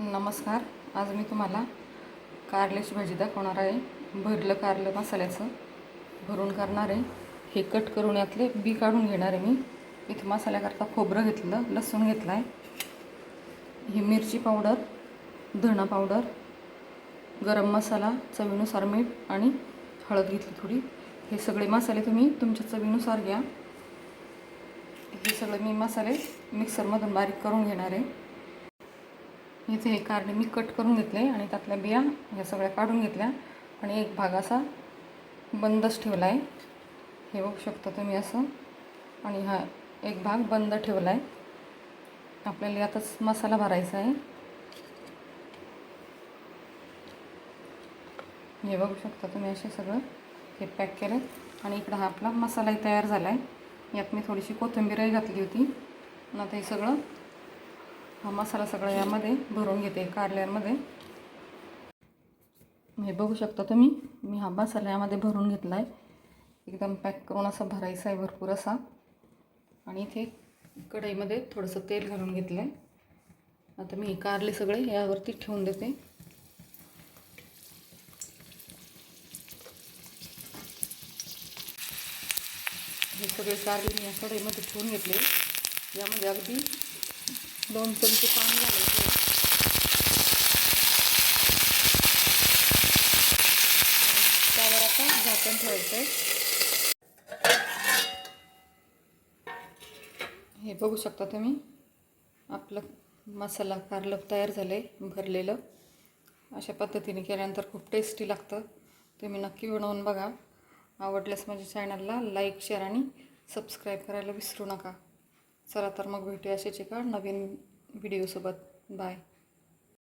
नमस्कार. आज मी तुम्हाला कारल्याची भाजी दाखवणार आहे. भरलं कारलं मसाल्याचं. भरून करणार आहे. हे कट करून यातले बी काढून घेणार आहे मी. इथं मसाल्याकरता खोबरं घेतलं लसूण घेतला आहे ही मिरची पावडर धणा पावडर गरम मसाला चवीनुसार मीठ आणि हळद घेतली थोडी. हे सगळे मसाले तुम्ही तुमच्या चवीनुसार घ्या. हे सगळे मी मसाले मिक्सरमधून बारीक करून घेणार आहे. इथे हे कारणे मी कट करून घेतले आणि त्यातल्या बिया ह्या सगळ्या काढून घेतल्या. आणि एक भाग असा बंदच ठेवला आहे हे बघू शकता तुम्ही असं. आणि हा एक भाग बंद ठेवला आहे आपल्याला यातच मसाला भरायचा आहे. हे बघू शकता तुम्ही असे सगळं हे पॅक केलं. आणि इकडं हा आपला मसालाही तयार झाला आहे यात मी थोडीशी कोथिंबीरही घातली होती. आता हे सगळं हा मसाला सगळा यामध्ये भरून घेते कारल्यामध्ये. हे बघू शकता तुम्ही मी हा मसाला यामध्ये भरून घेतला आहे एकदम पॅक करून असा भरायचा आहे भरपूर असा. आणि इथे कढईमध्ये थोडंसं तेल घालून घेतलं आहे आता मी कारले सगळे यावरती ठेवून देते. हे सगळे कारले मी या कढईमध्ये ठेवून घेतले. यामध्ये अगदी दोन चमचे पाणी घालायचं. त्यावर आता झाकण ठेवायचं आहे हे बघू शकता तुम्ही आपलं मसाला कारलं तयार झालं आहे भरलेलं. अशा पद्धतीने केल्यानंतर खूप टेस्टी लागतं. तुम्ही नक्की बनवून बघा. आवडल्यास माझ्या चॅनलला लाईक शेअर आणि सबस्क्राईब करायला विसरू नका. चला तर मग भेटूया अशाच एका नवीन व्हिडिओसोबत बाय